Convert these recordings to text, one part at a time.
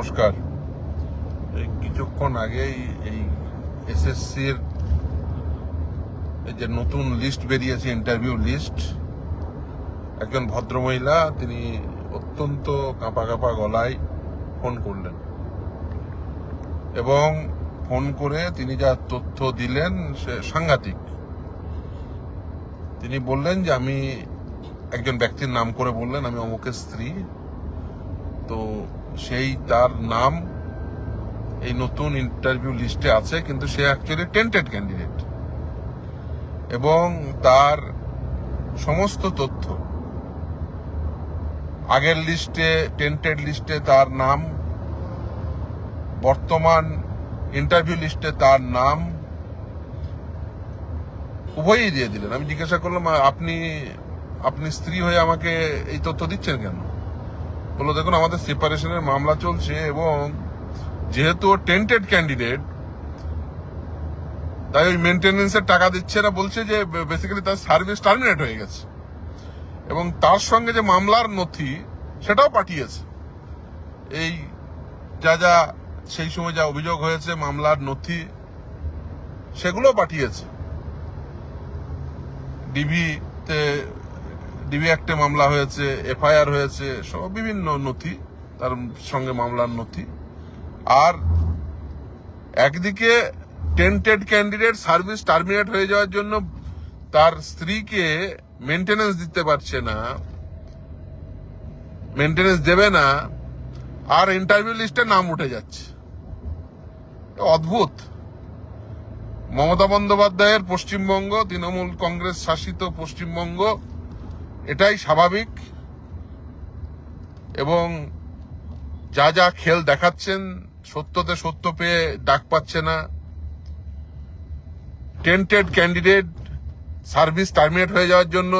নমস্কার। এই কিছুক্ষণ আগেই এই এসএসসির যে নতুন লিস্ট বেরিয়েছে ইন্টারভিউ লিস্ট একজন ভদ্রমহিলা, তিনি অত্যন্ত কাঁপা কাঁপা গলায় ফোন করলেন। এবং ফোন করে তিনি যা তথ্য দিলেন, সে সাংঘাতিক। তিনি বললেন যে, আমি একজন ব্যক্তির নাম করে বললেন, আমি অমুকের স্ত্রী। তো সেই তার নাম এই নতুন ইন্টারভিউ লিস্টে আছে, কিন্তু সে অ্যাকচুয়ালি টেন্টেড ক্যান্ডিডেট এবং তার সমস্ত তথ্য, আগের লিস্টে টেন্টেড লিস্টে তার নাম, বর্তমান ইন্টারভিউ লিস্টে তার নাম, উভয়ই দিয়ে দিলেন। আমি জিজ্ঞাসা করলাম, আপনি আপনি স্ত্রী হয়ে আমাকে এই তথ্য দিচ্ছেন কেন? বলল দেখুন, আমাদের সেপারেশনের মামলা চলছে এবং যেহেতু টেন্টেড ক্যান্ডিডেট তাই ওই মেনটেনেন্সের টাকা দিচ্ছে না, বলছে যে বেসিক্যালি তার সার্ভিস টার্মিনেট হয়ে গেছে। এবং তার সঙ্গে যে মামলার নথি, সেটাও পাঠিয়েছে। এই যা যা, সেই সময় যা অভিযোগ হয়েছে, মামলার নথি, সেগুলো পাঠিয়েছে। ডিবিতে ডিবি অ্যাক্টে মামলা হয়েছে, এফআইআর হয়েছে, সব বিভিন্ন নথি, তার সঙ্গে মামলার নথি। আর একদিকে টেন্টেড ক্যান্ডিডেট সার্ভিস টার্মিনেট হয়ে যাওয়ার জন্য তার স্ত্রীকে মেনটেনেন্স দিতে পারছে না মেনটেনেন্স দেবে না, আর ইন্টারভিউ লিস্টে নাম উঠে যাচ্ছে। অদ্ভুত। মমতা বন্দ্যোপাধ্যায়ের পশ্চিমবঙ্গ, তৃণমূল কংগ্রেস শাসিত পশ্চিমবঙ্গ এটাই স্বাভাবিক। এবং যা যা খেল দেখাচ্ছেন, সত্যতে সত্য পেয়ে ডাক পাচ্ছে না। টেন্টেড ক্যান্ডিডেট সার্ভিস টার্মিনেট হয়ে যাওয়ার জন্য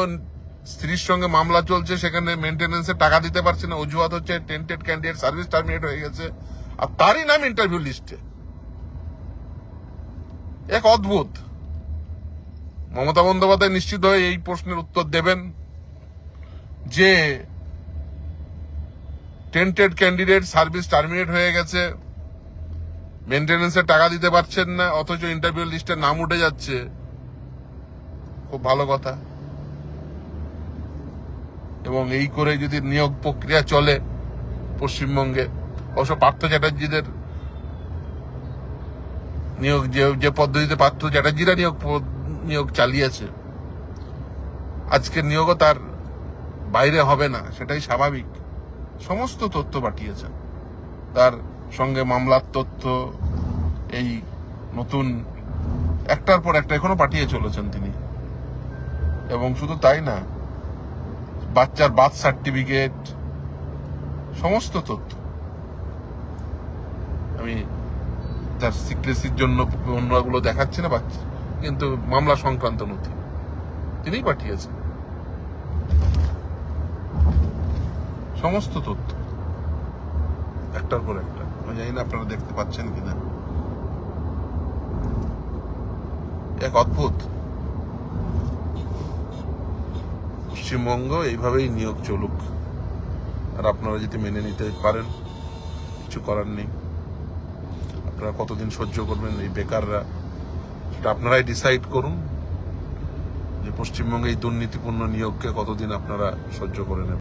স্ত্রীর সঙ্গে মামলা চলছে, সেখানে মেনটেনেন্সে টাকা দিতে পারছে না। অজুহাত হচ্ছে, টেন্টেড ক্যান্ডিডেট সার্ভিস টার্মিনেট হয়ে গেছে। আর তারই নাম ইন্টারভিউ লিস্টে। এক অদ্ভুত। মমতা বন্দ্যোপাধ্যায় নিশ্চিত হয়ে এই প্রশ্নের উত্তর দেবেন। যে টেন্টেড ক্যান্ডিডেট সার্ভিস টার্মিনেট হয়ে গেছে মেনটেনেন্সের টাকা দিতে পারছেন না, অথচ ইন্টারভিউ লিস্টে নাম উঠে যাচ্ছে। খুব ভালো কথা। এবং এই করে যদি নিয়োগ প্রক্রিয়া চলে পশ্চিমবঙ্গে, অবশ্য পার্থ চ্যাটার্জিদের নিয়োগ, যে যে পদ্ধতিতে পার্থ চ্যাটার্জিরা নিয়োগ নিয়োগ চালিয়েছে, আজকের নিয়োগও তার বাইরে হবে না, সেটাই স্বাভাবিক। সমস্ত তথ্য পাঠিয়েছেন। তার সঙ্গে মামলার তথ্য, এই নতুন, একটার পর একটা এখনও পাঠিয়ে চলেছেন তিনি। এবং শুধু তাই না, বাচ্চার বার্থ সার্টিফিকেট, সমস্ত তথ্য। আমি তার সিক্রেসির জন্য অন্যগুলো দেখাচ্ছি না, বাচ্চা, কিন্তু মামলা সংক্রান্ত নথি তিনিই পাঠিয়েছেন। সমস্ত তথ্য। একটার পর একটা। আমি জানি না আপনারা দেখতে পাচ্ছেন কিনা। এক অদ্ভুত। পশ্চিমবঙ্গ এইভাবেই নিয়োগ চলুক। আর আপনারা যদি মেনে নিতে পারেন, কিছু করার নেই। আপনারা কতদিন সহ্য করবেন এই বেকাররা? সেটা আপনারাই ডিসাইড করুন। যে পশ্চিমবঙ্গে এই দুর্নীতিপূর্ণ নিয়োগকে কতদিন আপনারা সহ্য করে নেবেন।